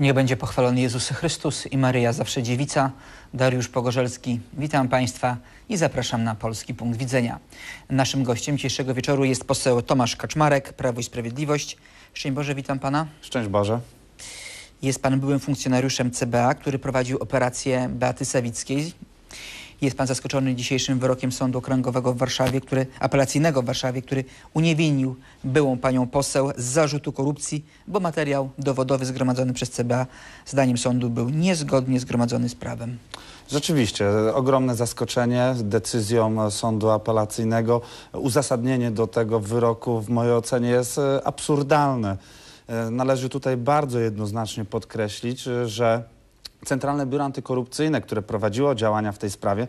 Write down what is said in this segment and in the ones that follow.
Niech będzie pochwalony Jezus Chrystus i Maryja zawsze dziewica. Dariusz Pogorzelski, witam Państwa i zapraszam na Polski Punkt Widzenia. Naszym gościem dzisiejszego wieczoru jest poseł Tomasz Kaczmarek, Prawo i Sprawiedliwość. Szczęść Boże, witam Pana. Szczęść Boże. Jest Pan byłym funkcjonariuszem CBA, który prowadził operację Beaty Sawickiej. Jest Pan zaskoczony dzisiejszym wyrokiem Sądu Okręgowego w Warszawie, który, apelacyjnego w Warszawie, który uniewinnił byłą Panią poseł z zarzutu korupcji, bo materiał dowodowy zgromadzony przez CBA zdaniem sądu był niezgodnie zgromadzony z prawem. Rzeczywiście, ogromne zaskoczenie decyzją sądu apelacyjnego. Uzasadnienie do tego wyroku w mojej ocenie jest e, absurdalne. E, należy tutaj bardzo jednoznacznie podkreślić, że Centralne Biuro Antykorupcyjne, które prowadziło działania w tej sprawie,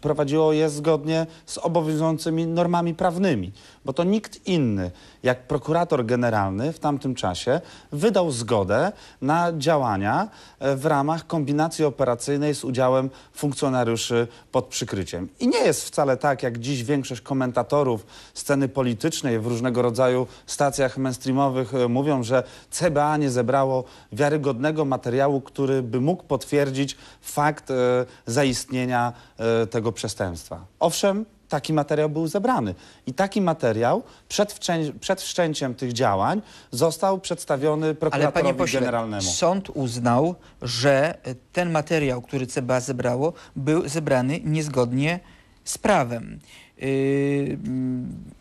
prowadziło je zgodnie z obowiązującymi normami prawnymi, bo to nikt inny jak prokurator generalny w tamtym czasie wydał zgodę na działania e, w ramach kombinacji operacyjnej z udziałem funkcjonariuszy pod przykryciem. I nie jest wcale tak, jak dziś większość komentatorów sceny politycznej w różnego rodzaju stacjach mainstreamowych e, mówią, że CBA nie zebrało wiarygodnego materiału, który by mógł potwierdzić fakt e, zaistnienia e, tego przestępstwa. Owszem, taki materiał był zebrany. I taki materiał przed, wszczę przed wszczęciem tych działań został przedstawiony prokuratorowi Ale panie pośle, generalnemu. Sąd uznał, że ten materiał, który CBA zebrało, był zebrany niezgodnie z prawem. Yy,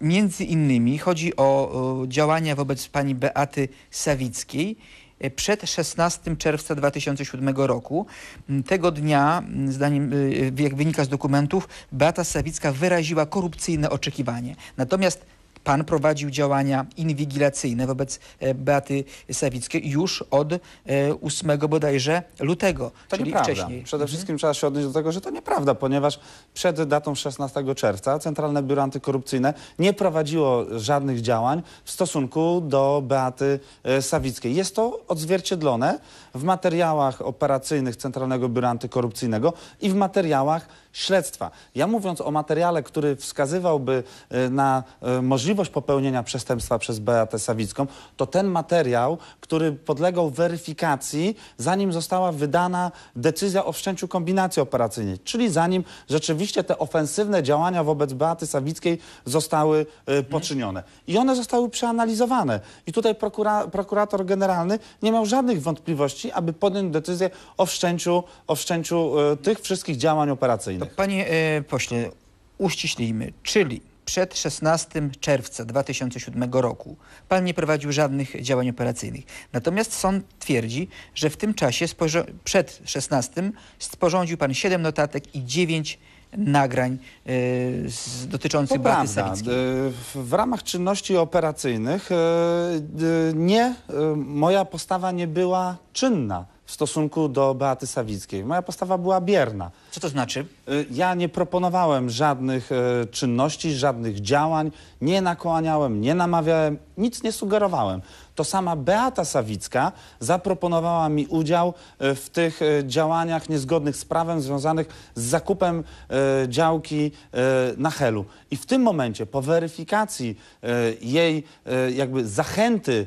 między innymi chodzi o, o działania wobec pani Beaty Sawickiej, E, przed 16 czerwca 2007 roku. Mm, tego dnia, mm, zdaniem, y, jak wynika z dokumentów, Beata Sawicka wyraziła korupcyjne oczekiwanie. Natomiast Pan prowadził działania inwigilacyjne wobec e, Beaty Sawickiej już od 8 e, bodajże lutego, to czyli nieprawda. wcześniej. Przede mhm. wszystkim trzeba się odnieść do tego, że to nieprawda, ponieważ przed datą 16 czerwca Centralne Biuro Antykorupcyjne nie prowadziło żadnych działań w stosunku do Beaty e, Sawickiej. Jest to odzwierciedlone w materiałach operacyjnych Centralnego Biura Antykorupcyjnego i w materiałach śledztwa. Ja mówiąc o materiale, który wskazywałby na możliwość możliwość popełnienia przestępstwa przez Beatę Sawicką, to ten materiał, który podlegał weryfikacji, zanim została wydana decyzja o wszczęciu kombinacji operacyjnej, czyli zanim rzeczywiście te ofensywne działania wobec Beaty Sawickiej zostały y, poczynione. I one zostały przeanalizowane. I tutaj prokura prokurator generalny nie miał żadnych wątpliwości, aby podjąć decyzję o wszczęciu, o wszczęciu y, tych wszystkich działań operacyjnych. Panie y, pośle, uściślijmy, czyli przed 16 czerwca 2007 roku pan nie prowadził żadnych działań operacyjnych. Natomiast sąd twierdzi, że w tym czasie przed 16 sporządził pan 7 notatek i 9 nagrań y, dotyczących Beaty Sawickiej. W ramach czynności operacyjnych y, y, nie, moja postawa nie była czynna w stosunku do Beaty Sawickiej. Moja postawa była bierna. Co to znaczy? Y, ja nie proponowałem żadnych y, czynności, żadnych działań, nie nakłaniałem, nie namawiałem, nic nie sugerowałem. To sama Beata Sawicka zaproponowała mi udział y, w tych działaniach niezgodnych z prawem związanych z zakupem działki na Helu. I w tym momencie, po weryfikacji jej jakby zachęty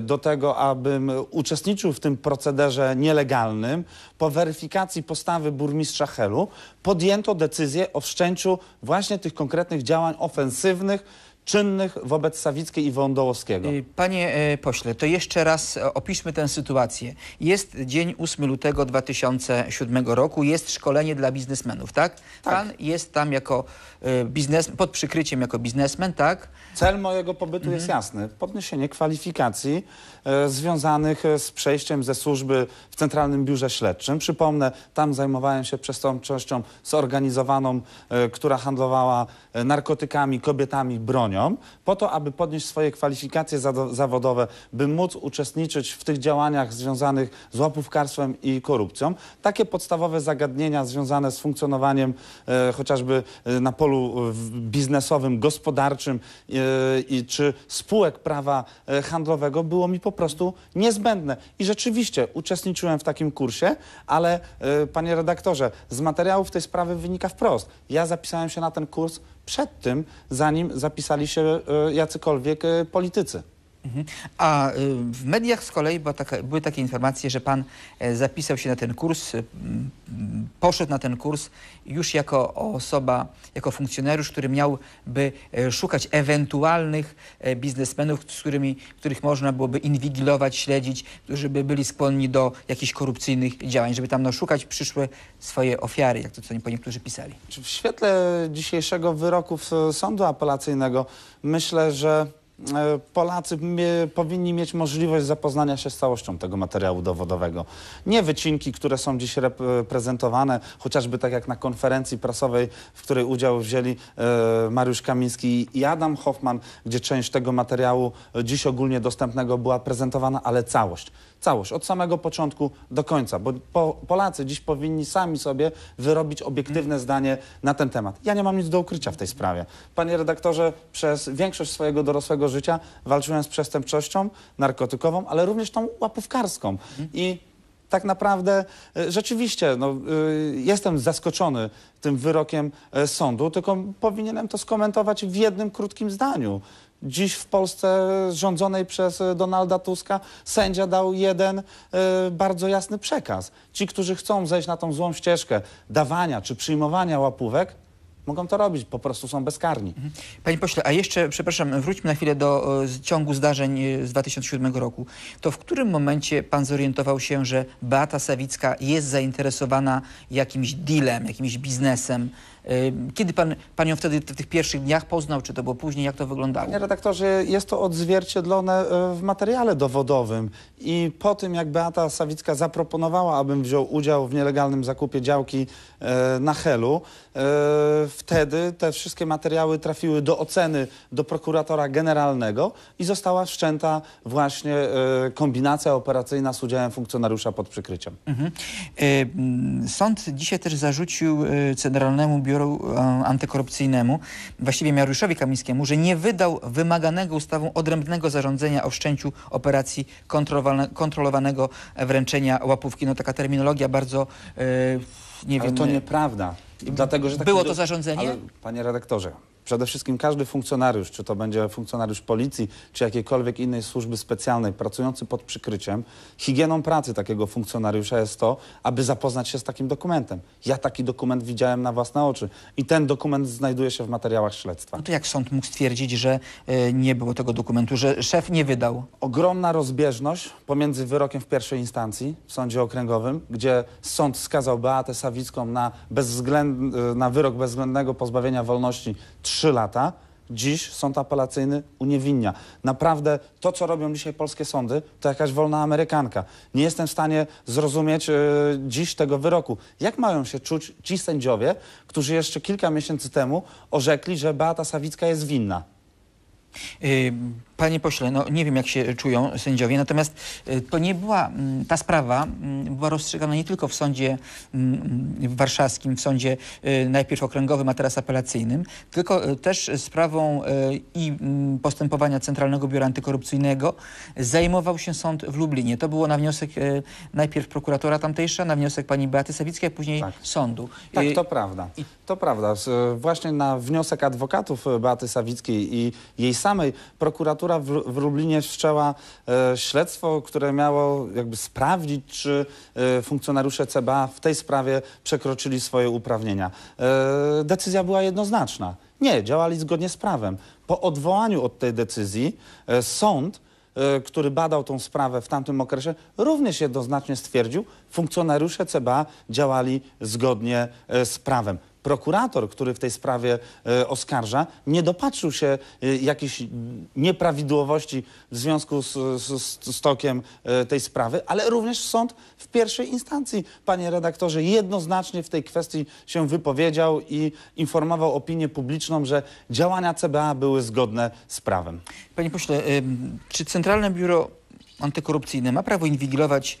do tego, abym uczestniczył w tym procederze nielegalnym, po weryfikacji postawy burmistrza Helu podjęto decyzję o wszczęciu właśnie tych konkretnych działań ofensywnych, czynnych wobec Sawickiej i Wądołowskiego. Y, panie e, pośle, to jeszcze raz e, opiszmy tę sytuację. Jest dzień 8 lutego 2007 roku, jest szkolenie dla biznesmenów, tak? tak. Pan jest tam jako e, biznes, pod przykryciem jako biznesmen, tak? Cel mojego pobytu mhm. jest jasny. Podniesienie kwalifikacji e, związanych z przejściem ze służby w Centralnym Biurze Śledczym. Przypomnę, tam zajmowałem się przestępczością zorganizowaną, e, która handlowała narkotykami, kobietami, bronią po to, aby podnieść swoje kwalifikacje zawodowe, by móc uczestniczyć w tych działaniach związanych z łapówkarstwem i korupcją. Takie podstawowe zagadnienia związane z funkcjonowaniem e, chociażby e, na polu e, biznesowym, gospodarczym e, i czy spółek prawa e, handlowego było mi po prostu niezbędne. I rzeczywiście uczestniczyłem w takim kursie, ale e, panie redaktorze, z materiałów tej sprawy wynika wprost. Ja zapisałem się na ten kurs przed tym, zanim zapisali się e, jacykolwiek e, politycy. Mhm. A y, w mediach z kolei taka, były takie informacje, że pan e, zapisał się na ten kurs, y, m, m, poszedł na ten kurs już jako osoba, jako funkcjonariusz, który miałby e, szukać ewentualnych e, biznesmenów, z którymi, których można byłoby inwigilować, śledzić, którzy by byli skłonni do jakichś korupcyjnych działań, żeby tam no, szukać przyszłe swoje ofiary, jak to co po niektórzy pisali. W świetle dzisiejszego wyroku sądu apelacyjnego myślę, że Polacy mie, powinni mieć możliwość zapoznania się z całością tego materiału dowodowego. Nie wycinki, które są dziś rep- prezentowane, chociażby tak jak na konferencji prasowej, w której udział wzięli e, Mariusz Kamiński i Adam Hoffman, gdzie część tego materiału e, dziś ogólnie dostępnego była prezentowana, ale całość. Całość, od samego początku do końca, bo po, Polacy dziś powinni sami sobie wyrobić obiektywne zdanie na ten temat. Ja nie mam nic do ukrycia w tej sprawie. Panie redaktorze, przez większość swojego dorosłego życia walczyłem z przestępczością narkotykową, ale również tą łapówkarską. I tak naprawdę e, rzeczywiście no, y, jestem zaskoczony tym wyrokiem e, sądu, tylko powinienem to skomentować w jednym krótkim zdaniu. Dziś w Polsce rządzonej przez Donalda Tuska sędzia dał jeden bardzo jasny przekaz. Ci, którzy chcą zejść na tą złą ścieżkę dawania czy przyjmowania łapówek, mogą to robić, po prostu są bezkarni. Panie pośle, a jeszcze, przepraszam, wróćmy na chwilę do e, ciągu zdarzeń e, z 2007 roku. To w którym momencie pan zorientował się, że Beata Sawicka jest zainteresowana jakimś dealem, jakimś biznesem? Kiedy pan, pan ją wtedy w tych pierwszych dniach poznał, czy to było później, jak to wyglądało? Panie redaktorze, jest to odzwierciedlone e, w materiale dowodowym i po tym, jak Beata Sawicka zaproponowała, abym wziął udział w nielegalnym zakupie działki e, na Helu, e, wtedy te wszystkie materiały trafiły do oceny do prokuratora generalnego i została wszczęta właśnie kombinacja operacyjna z udziałem funkcjonariusza pod przykryciem. Mhm. Sąd dzisiaj też zarzucił Centralnemu Biuru e, Antykorupcyjnemu, właściwie Mariuszowi Kamińskiemu, że nie wydał wymaganego ustawą odrębnego zarządzenia o wszczęciu operacji kontrolowane- kontrolowanego wręczenia łapówki. No taka terminologia bardzo, e, nie Ale wiem... to nieprawda. Dlatego, że taki Było to zarządzenie? Ale, panie redaktorze, przede wszystkim każdy funkcjonariusz, czy to będzie funkcjonariusz policji, czy jakiejkolwiek innej służby specjalnej pracujący pod przykryciem, higieną pracy takiego funkcjonariusza jest to, aby zapoznać się z takim dokumentem. Ja taki dokument widziałem na własne oczy i ten dokument znajduje się w materiałach śledztwa. No to jak sąd mógł stwierdzić, że e, nie było tego dokumentu, że szef nie wydał? ogromna rozbieżność pomiędzy wyrokiem w pierwszej instancji w sądzie okręgowym, gdzie sąd skazał Beatę Sawicką na, bezwzględ, na wyrok bezwzględnego pozbawienia wolności 3 lata. Dziś sąd apelacyjny uniewinnia. Naprawdę to, co robią dzisiaj polskie sądy, to jakaś wolna amerykanka. Nie jestem w stanie zrozumieć e, dziś tego wyroku. Jak mają się czuć ci sędziowie, którzy jeszcze kilka miesięcy temu orzekli, że Beata Sawicka jest winna? Y, Panie pośle, no nie wiem jak się czują sędziowie, natomiast y, to nie była, mm, ta sprawa mm, była rozstrzygana nie tylko w sądzie mm, warszawskim, w sądzie y, najpierw okręgowym, a teraz apelacyjnym, tylko y, też sprawą i postępowania Centralnego Biura Antykorupcyjnego zajmował się sąd w Lublinie. To było na wniosek najpierw prokuratora tamtejsza, na wniosek pani Beaty Sawickiej, a później Tak. sądu. Tak, to prawda. To prawda. Właśnie na wniosek adwokatów Beaty Sawickiej i jej samej prokuratura w, w Lublinie wszczęła e, śledztwo, które miało jakby sprawdzić, czy e, funkcjonariusze CBA w tej sprawie przekroczyli swoje uprawnienia. E, decyzja była jednoznaczna. Nie, działali zgodnie z prawem. Po odwołaniu od tej decyzji e, sąd e, który badał tą sprawę w tamtym okresie, również jednoznacznie stwierdził, funkcjonariusze CBA działali zgodnie e, z prawem. Prokurator, który w tej sprawie e, oskarża, nie dopatrzył się e, jakichś nieprawidłowości w związku z, z, z tokiem e, tej sprawy, ale również sąd w pierwszej instancji, panie redaktorze, jednoznacznie w tej kwestii się wypowiedział i informował opinię publiczną, że działania CBA były zgodne z prawem. Panie pośle, czy Centralne Biuro antykorupcyjny ma prawo inwigilować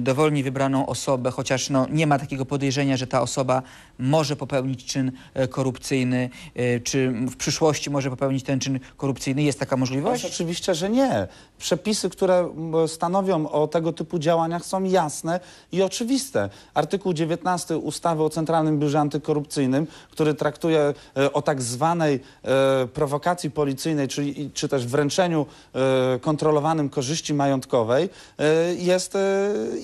dowolnie wybraną osobę, chociaż no, nie ma takiego podejrzenia, że ta osoba może popełnić czyn e, korupcyjny, e, czy w przyszłości może popełnić ten czyn korupcyjny. Jest taka możliwość? oczywiście, że nie. Przepisy, które stanowią o tego typu działaniach są jasne i oczywiste. Artykuł 19 ustawy o Centralnym Biurze Antykorupcyjnym, który traktuje o tak zwanej prowokacji policyjnej, czyli, czy też wręczeniu kontrolowanym korzyści majątkowej, jest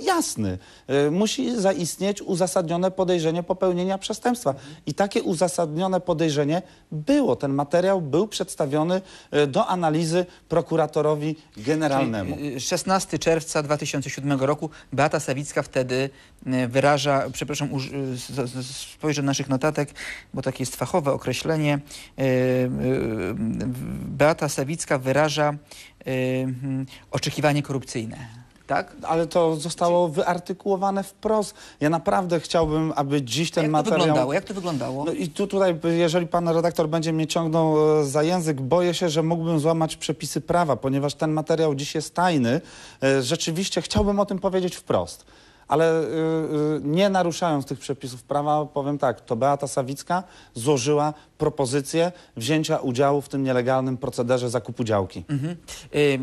jasny. E, musi zaistnieć uzasadnione podejrzenie popełnienia przestępstwa. I takie uzasadnione podejrzenie było. Ten materiał był przedstawiony e, do analizy prokuratorowi generalnemu. Czyli, y, 16 czerwca 2007 roku Beata Sawicka wtedy y, wyraża, przepraszam, y, spojrzę na naszych notatek, bo takie jest fachowe określenie. Y, y, y, Beata Sawicka wyraża y, mm, oczekiwanie korupcyjne. Tak? Ale to zostało wyartykułowane wprost. Ja naprawdę chciałbym, aby dziś ten Jak to materiał... wyglądało? Jak to wyglądało? No i tu tutaj, jeżeli pan redaktor będzie mnie ciągnął e, za język, boję się, że mógłbym złamać przepisy prawa, ponieważ ten materiał dziś jest tajny. E, Rzeczywiście chciałbym o tym powiedzieć wprost. Ale y, y, nie naruszając tych przepisów prawa, powiem tak, to Beata Sawicka złożyła propozycję wzięcia udziału w tym nielegalnym procederze zakupu działki. Mhm. Y,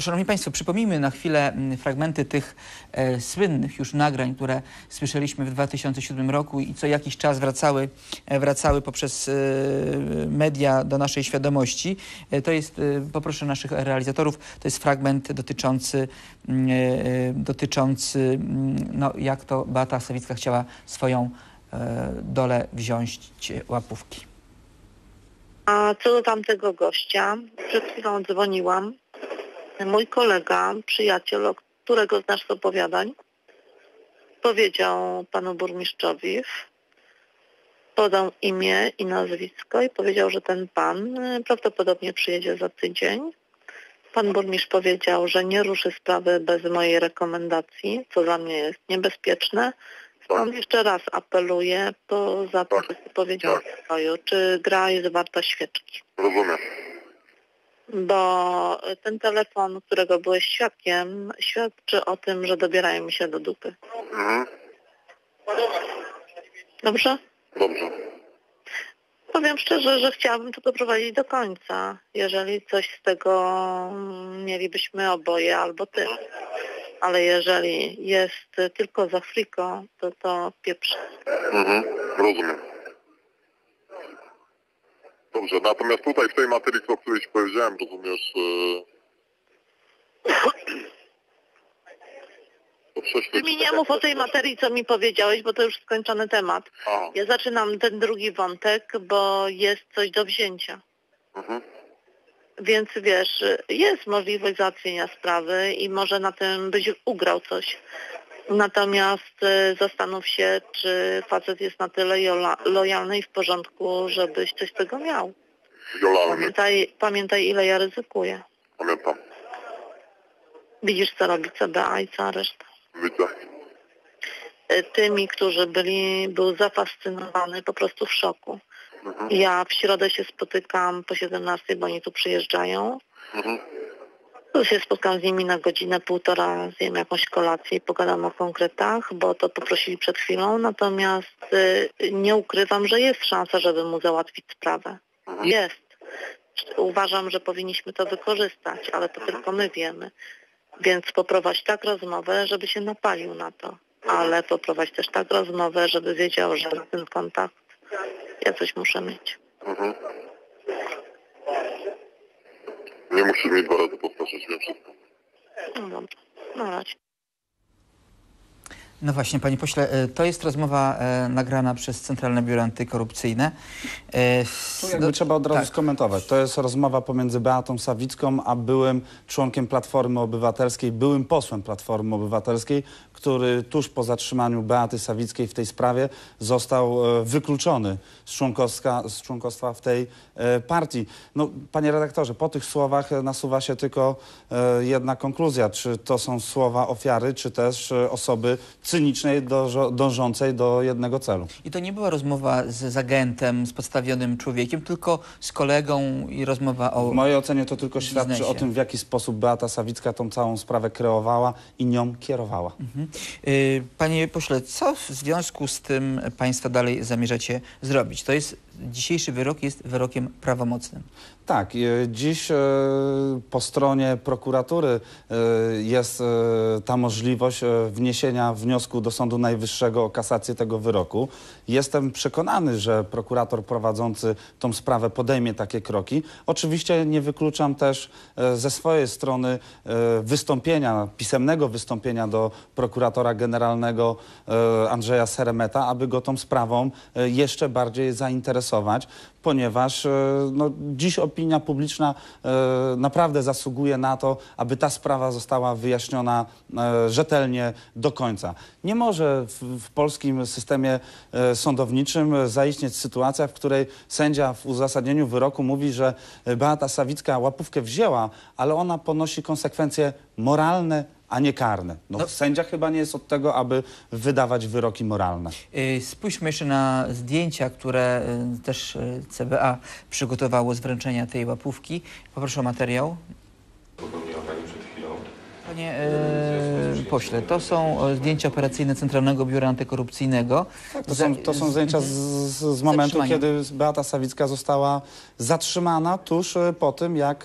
Szanowni Państwo, przypomnijmy na chwilę m, fragmenty tych e, słynnych już nagrań, które słyszeliśmy w 2007 roku i co jakiś czas wracały, e, wracały poprzez e, media do naszej świadomości. To jest, poproszę naszych realizatorów, to jest fragment dotyczący, m, e, dotyczący m, no, jak to Beata Sawicka chciała swoją e, dolę wziąć łapówki. A co do tamtego gościa, przed chwilą dzwoniłam. Mój kolega, przyjaciel, o którego znasz z opowiadań, powiedział panu burmistrzowi, podał imię i nazwisko i powiedział, że ten pan e, prawdopodobnie przyjedzie za tydzień. Pan burmistrz powiedział, że nie ruszy sprawy bez mojej rekomendacji, co dla mnie jest niebezpieczne. Pan jeszcze raz apeluje, bo za to, co powiedział w spokoju, czy gra jest warta świeczki. Rozumiem. Bo ten telefon, którego byłeś świadkiem, świadczy o tym, że dobierają mi się do dupy. Mhm. Dobrze? Dobrze. Powiem szczerze, że chciałabym to doprowadzić do końca. Jeżeli coś z tego mielibyśmy oboje albo ty. Ale jeżeli jest tylko za friko, to to pieprz. Mhm. Rozumiem. Dobrze, natomiast tutaj w tej materii, o której powiedziałem, rozumiesz, yy... Ty mi nie mów o tej materii, co mi powiedziałeś, bo to już skończony temat. A, Ja zaczynam ten drugi wątek, bo jest coś do wzięcia. mhm. Więc wiesz, jest możliwość załatwienia sprawy i może na tym byś ugrał coś. Natomiast y, zastanów się, czy facet jest na tyle lojalny i w porządku, żebyś coś z tego miał. Jolalny, Pamiętaj, pamiętaj ile ja ryzykuję. pamiętam. Widzisz, co robi CBA i cała reszta. Y, Tymi, którzy byli, był zafascynowany, po prostu w szoku. Mhm. Ja w środę się spotykam po 17, bo oni tu przyjeżdżają. Mhm. Tu się spotkam z nimi na godzinę, półtora, zjem jakąś kolację i pogadam o konkretach, bo to poprosili przed chwilą, natomiast y, nie ukrywam, że jest szansa, żeby mu załatwić sprawę. Mhm. Jest. Uważam, że powinniśmy to wykorzystać, ale to tylko my wiemy. Więc poprowadź tak rozmowę, żeby się napalił na to, ale poprowadź też tak rozmowę, żeby wiedział, że na ten kontakt ja coś muszę mieć. Mhm. Nie musisz mi dwa razy powtarzać, wiem wszystko. No dobrze. Na razie. No właśnie, panie pośle, e, to jest rozmowa e, nagrana przez Centralne Biuro Antykorupcyjne. E, Tu jakby no, trzeba od razu tak. skomentować. To jest rozmowa pomiędzy Beatą Sawicką, a byłym członkiem Platformy Obywatelskiej, byłym posłem Platformy Obywatelskiej, który tuż po zatrzymaniu Beaty Sawickiej w tej sprawie został wykluczony z, członkowska, z członkostwa w tej partii. No, panie redaktorze, po tych słowach nasuwa się tylko jedna konkluzja. Czy to są słowa ofiary, czy też osoby cynicznej, dożo- dążącej do jednego celu. I to nie była rozmowa z, z agentem, z podstawionym człowiekiem, tylko z kolegą i rozmowa o... W mojej ocenie to tylko świadczy biznesie. o tym, w jaki sposób Beata Sawicka tą całą sprawę kreowała i nią kierowała. Y, Panie pośle, co w związku z tym Państwo dalej zamierzacie zrobić? To jest, dzisiejszy wyrok jest wyrokiem prawomocnym. Tak, e, dziś e, po stronie prokuratury e, jest ta możliwość wniesienia wniosku do Sądu Najwyższego o kasację tego wyroku. Jestem przekonany, że prokurator prowadzący tą sprawę podejmie takie kroki. Oczywiście nie wykluczam też e, ze swojej strony e, wystąpienia, pisemnego wystąpienia do prokuratora generalnego e, Andrzeja Seremeta, aby go tą sprawą jeszcze bardziej zainteresować, ponieważ e, no, dziś opinia publiczna e, naprawdę zasługuje na to, aby ta sprawa została wyjaśniona e, rzetelnie do końca. Nie może w, w polskim systemie sądowniczym zaistnieć sytuacja, w której sędzia w uzasadnieniu wyroku mówi, że Beata Sawicka łapówkę wzięła, ale ona ponosi konsekwencje moralne, a nie karne. No, No. Sędzia chyba nie jest od tego, aby wydawać wyroki moralne. Y, Spójrzmy jeszcze na zdjęcia, które y, też y, CBA przygotowało z wręczenia tej łapówki. Poproszę o materiał. Panie e, pośle, to są zdjęcia operacyjne Centralnego Biura Antykorupcyjnego. To Za- są, to są zdjęcia z, z, z momentu, kiedy Beata Sawicka została zatrzymana tuż po tym, jak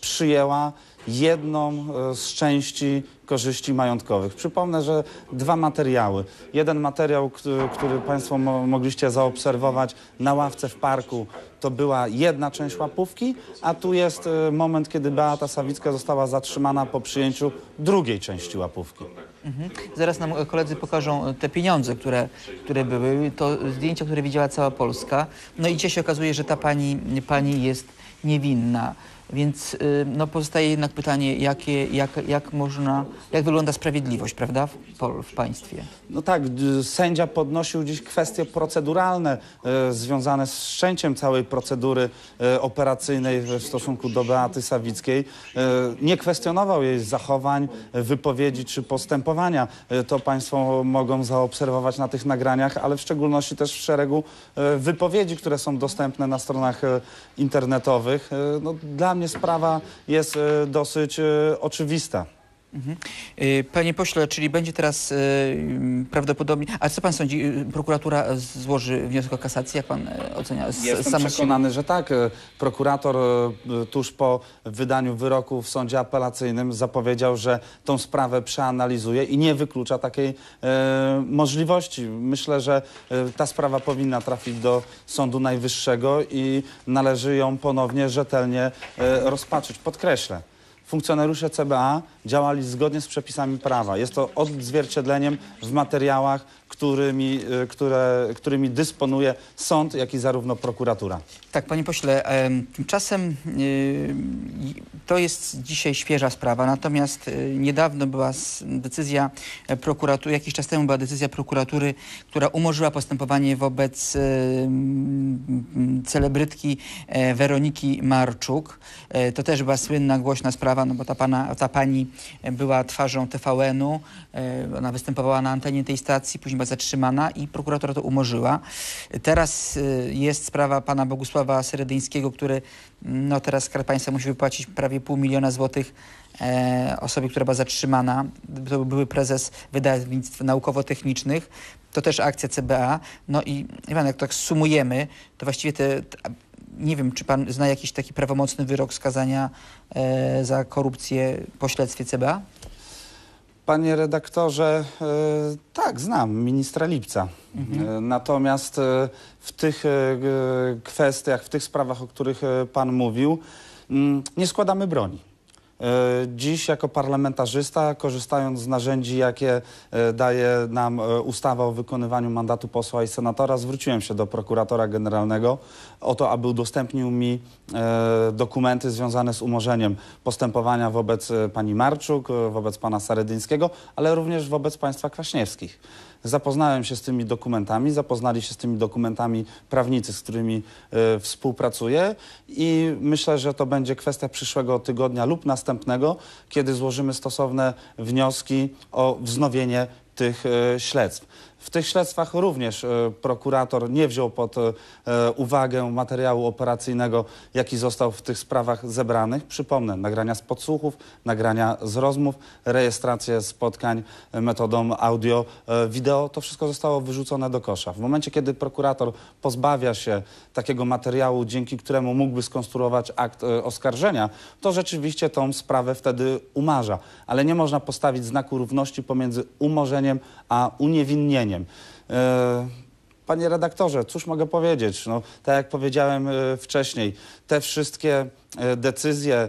przyjęła jedną e, z części korzyści majątkowych. Przypomnę, że dwa materiały. Jeden materiał, który, który Państwo mo mogliście zaobserwować na ławce w parku, to była jedna część łapówki, a tu jest e, moment, kiedy Beata Sawicka została zatrzymana po przyjęciu drugiej części łapówki. Mhm. Zaraz nam e, koledzy pokażą te pieniądze, które, które były. To zdjęcia, które widziała cała Polska. No i dzisiaj się okazuje, że ta pani, pani jest niewinna. Więc y, no, pozostaje jednak pytanie, jakie, jak, jak można, jak wygląda sprawiedliwość, prawda, w, w państwie. No tak, sędzia podnosił dziś kwestie proceduralne e, związane z wszczęciem całej procedury e, operacyjnej w stosunku do Beaty Sawickiej. E, nie kwestionował jej zachowań, wypowiedzi czy postępowania. To Państwo mogą zaobserwować na tych nagraniach, ale w szczególności też w szeregu wypowiedzi, które są dostępne na stronach internetowych. No, dla mnie sprawa jest e, dosyć e, oczywista. Y, Panie pośle, czyli będzie teraz y, prawdopodobnie... A co pan sądzi? Y, Prokuratura złoży wniosek o kasację? Jak pan ocenia? Jestem przekonany, że tak. Prokurator tuż po wydaniu wyroku w sądzie apelacyjnym zapowiedział, że tą sprawę przeanalizuje i nie wyklucza takiej możliwości. Myślę, że ta sprawa powinna trafić do Sądu Najwyższego i należy ją ponownie rzetelnie rozpatrzyć. Podkreślę. Funkcjonariusze CBA działali zgodnie z przepisami prawa. Jest to odzwierciedleniem w materiałach, którymi, e, które, którymi dysponuje sąd, jak i zarówno prokuratura. Tak, panie pośle, em, tymczasem y, to jest dzisiaj świeża sprawa, natomiast y, niedawno była decyzja e, prokuratury, jakiś czas temu była decyzja prokuratury, która umorzyła postępowanie wobec celebrytki e, Weroniki Marczuk. E, To też była słynna, głośna sprawa, no bo ta, pana, ta pani e, była twarzą TVN-u, e, ona występowała na antenie tej stacji, później była zatrzymana i prokuratura to umorzyła. Teraz y, jest sprawa pana Bogusława Seredyńskiego, który no teraz Skarb Państwa musi wypłacić prawie pół miliona złotych e, osobie, która była zatrzymana. To był były prezes wydawnictw naukowo-technicznych. To też akcja CBA. No i wie jak tak sumujemy, to właściwie te, te nie wiem, czy pan zna jakiś taki prawomocny wyrok skazania e, za korupcję po śledztwie CBA? Panie redaktorze, e, tak, znam ministra Lipca. E, Natomiast e, w tych kwestiach, w tych sprawach, o których pan mówił, mm, nie składamy broni. E, Dziś jako parlamentarzysta, korzystając z narzędzi, jakie e, daje nam e, ustawa o wykonywaniu mandatu posła i senatora, zwróciłem się do prokuratora generalnego o to, aby udostępnił mi dokumenty związane z umorzeniem postępowania wobec pani Marczuk, wobec pana Saredyńskiego, ale również wobec państwa Kwaśniewskich. Zapoznałem się z tymi dokumentami, zapoznali się z tymi dokumentami prawnicy, z którymi e, współpracuję i myślę, że to będzie kwestia przyszłego tygodnia lub następnego, kiedy złożymy stosowne wnioski o wznowienie tych e, śledztw. W tych śledztwach również e, prokurator nie wziął pod e, uwagę materiału operacyjnego, jaki został w tych sprawach zebranych. Przypomnę, nagrania z podsłuchów, nagrania z rozmów, rejestrację spotkań e, metodą audio, e, wideo. To wszystko zostało wyrzucone do kosza. W momencie, kiedy prokurator pozbawia się takiego materiału, dzięki któremu mógłby skonstruować akt e, oskarżenia, to rzeczywiście tą sprawę wtedy umarza. Ale nie można postawić znaku równości pomiędzy umorzeniem a uniewinnieniem. E, Panie redaktorze, cóż mogę powiedzieć? No, tak jak powiedziałem e, wcześniej, te wszystkie e, decyzje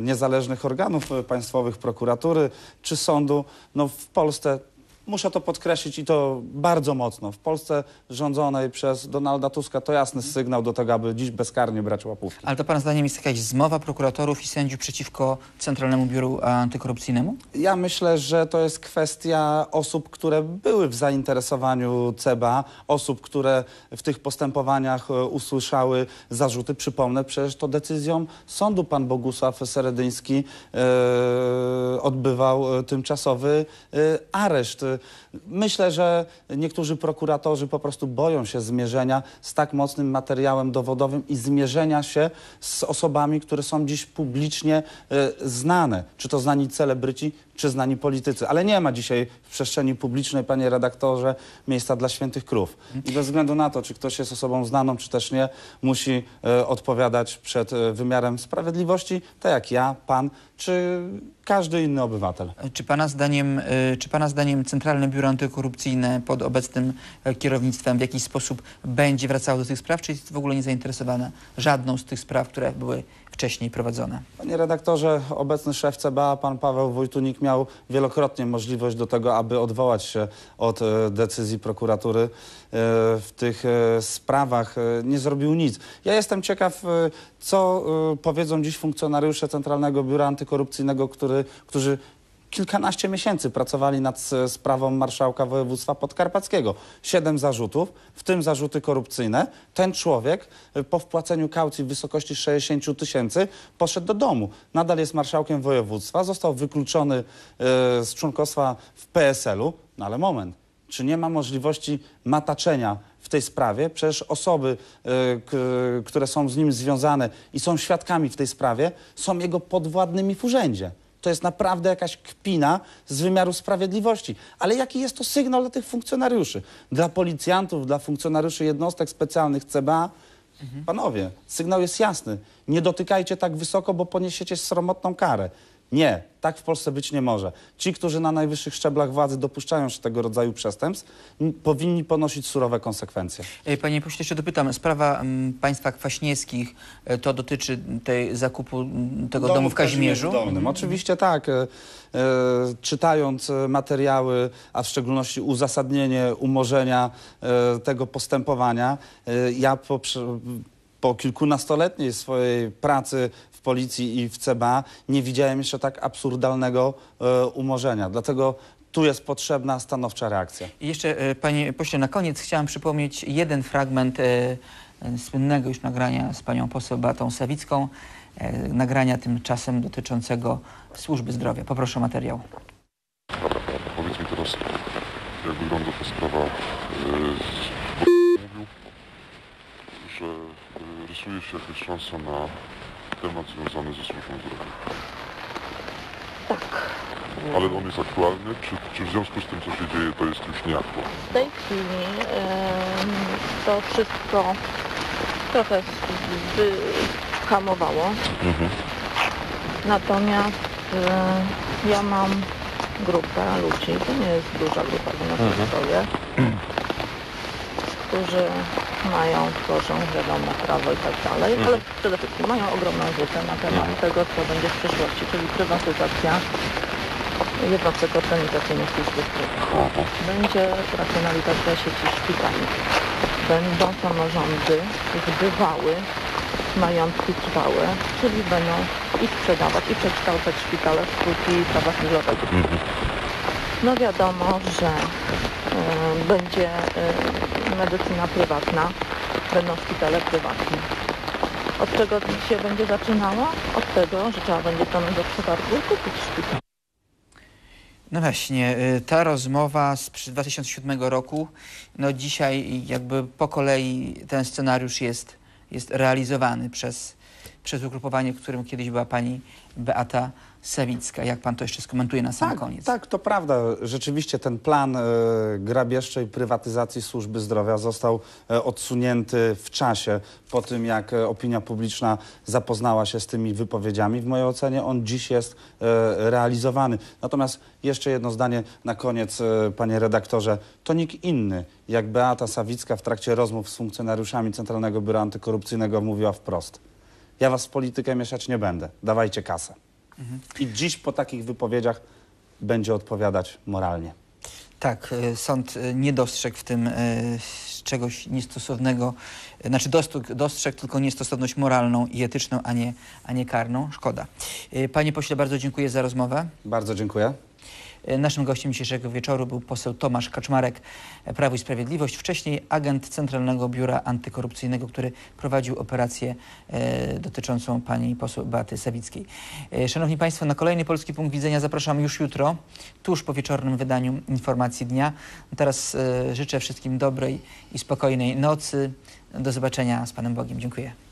niezależnych organów państwowych, prokuratury czy sądu, no w Polsce, muszę to podkreślić i to bardzo mocno, w Polsce rządzonej przez Donalda Tuska to jasny sygnał do tego, aby dziś bezkarnie brać łapówki. Ale to Pana zdaniem jest jakaś zmowa prokuratorów i sędziów przeciwko Centralnemu Biuru Antykorupcyjnemu? Ja myślę, że to jest kwestia osób, które były w zainteresowaniu CBA, osób, które w tych postępowaniach e, usłyszały zarzuty. Przypomnę, przecież to decyzją sądu pan Bogusław Seredyński e, odbywał e, tymczasowy e, areszt. Myślę, że niektórzy prokuratorzy po prostu boją się zmierzenia z tak mocnym materiałem dowodowym i zmierzenia się z osobami, które są dziś publicznie e, znane. Czy to znani celebryci, czy znani politycy. Ale nie ma dzisiaj w przestrzeni publicznej, panie redaktorze, miejsca dla świętych krów. I bez względu na to, czy ktoś jest osobą znaną, czy też nie, musi e, odpowiadać przed e, wymiarem sprawiedliwości, tak jak ja, pan, czy każdy inny obywatel. Czy Pana zdaniem, y, czy Pana zdaniem Centralne Biuro Antykorupcyjne pod obecnym e, kierownictwem w jakiś sposób będzie wracało do tych spraw, czy jest w ogóle niezainteresowane żadną z tych spraw, które były wcześniej prowadzone? Panie redaktorze, obecny szef CBA, pan Paweł Wojtunik, miał wielokrotnie możliwość do tego, aby odwołać się od e, decyzji prokuratury e, w tych e, sprawach. Nie zrobił nic. Ja jestem ciekaw, co powiedzą dziś funkcjonariusze Centralnego Biura Antykorupcyjnego, który, którzy kilkanaście miesięcy pracowali nad s- sprawą marszałka województwa podkarpackiego. Siedem zarzutów, w tym zarzuty korupcyjne. Ten człowiek y, po wpłaceniu kaucji w wysokości 60 tysięcy poszedł do domu. Nadal jest marszałkiem województwa, został wykluczony y, z członkostwa w PSL-u, no ale moment. Czy nie ma możliwości mataczenia w tej sprawie? Przecież osoby, które są z nim związane i są świadkami w tej sprawie, są jego podwładnymi w urzędzie. To jest naprawdę jakaś kpina z wymiaru sprawiedliwości. Ale jaki jest to sygnał dla tych funkcjonariuszy? Dla policjantów, dla funkcjonariuszy jednostek specjalnych CBA? Panowie, sygnał jest jasny. Nie dotykajcie tak wysoko, bo poniesiecie sromotną karę. Nie, tak w Polsce być nie może. Ci, którzy na najwyższych szczeblach władzy dopuszczają się tego rodzaju przestępstw, m, powinni ponosić surowe konsekwencje. E, Panie pośle, jeszcze dopytam. Sprawa mm, państwa Kwaśniewskich, e, to dotyczy tej zakupu tego domu, w Kazimierzu? Dolnym. Oczywiście tak. E, e, czytając materiały, a w szczególności uzasadnienie umorzenia e, tego postępowania, e, ja po, po kilkunastoletniej swojej pracy w policji i w CBA nie widziałem jeszcze tak absurdalnego e, umorzenia. Dlatego tu jest potrzebna stanowcza reakcja. I jeszcze, e, panie pośle, na koniec chciałam przypomnieć jeden fragment e, słynnego już nagrania z panią poseł Beatą Sawicką, e, nagrania tymczasem dotyczącego służby zdrowia. Poproszę o materiał. Dobra, powiedz mi teraz, jak wygląda ta sprawa. Yy, mówił, że rysuje się jakaś szansa na temat związany ze służbą zdrowia. Tak. Ale on jest aktualny, czy, czy w związku z tym, co się dzieje, to jest już nieaktualne? W tej chwili em, to wszystko trochę wyhamowało. Natomiast e, ja mam grupę ludzi, to nie jest duża grupa, to na to stoję, którzy mają, tworzą, wiadomo, prawo i tak dalej, ale przede wszystkim mają ogromną wiedzę na temat tego, co będzie w przyszłości, czyli prywatyzacja jednostek organizacyjnych służby zdrowia. Będzie racjonalizacja sieci szpitali. Będą samorządy zbywały majątki trwałe, czyli będą i sprzedawać, i przekształcać szpitale w spółki prawa handlowego. No wiadomo, że e, będzie e, medycyna prywatna, będą szpitale prywatne. Od czego się będzie zaczynało? Od tego, że trzeba będzie stanąć do przetargu kupić szpital. No właśnie, y, ta rozmowa z 2007 roku, no dzisiaj jakby po kolei ten scenariusz jest, jest realizowany przez, przez ugrupowanie, w którym kiedyś była pani Beata Sawicka. Jak pan to jeszcze skomentuje na sam tak, koniec? Tak, to prawda. Rzeczywiście ten plan e, grabieżczej prywatyzacji służby zdrowia został e, odsunięty w czasie po tym, jak e, opinia publiczna zapoznała się z tymi wypowiedziami. W mojej ocenie on dziś jest e, realizowany. Natomiast jeszcze jedno zdanie na koniec, e, panie redaktorze. To nikt inny, jak Beata Sawicka w trakcie rozmów z funkcjonariuszami Centralnego Biura Antykorupcyjnego mówiła wprost. Ja was w politykę mieszać nie będę. Dawajcie kasę. I dziś po takich wypowiedziach będzie odpowiadać moralnie. Tak, y, sąd y, nie dostrzegł w tym y, czegoś niestosownego, znaczy dostrzegł, tylko niestosowność moralną i etyczną, a nie, a nie karną. Szkoda. Panie pośle, bardzo dziękuję za rozmowę. Bardzo dziękuję. Y, Naszym gościem dzisiejszego wieczoru był poseł Tomasz Kaczmarek, e, Prawo i Sprawiedliwość, wcześniej agent Centralnego Biura Antykorupcyjnego, który prowadził operację e, dotyczącą pani poseł Beaty Sawickiej. E, Szanowni Państwo, na kolejny Polski Punkt Widzenia zapraszam już jutro, tuż po wieczornym wydaniu informacji dnia. Teraz e, życzę wszystkim dobrej i spokojnej nocy. Do zobaczenia z Panem Bogiem. Dziękuję.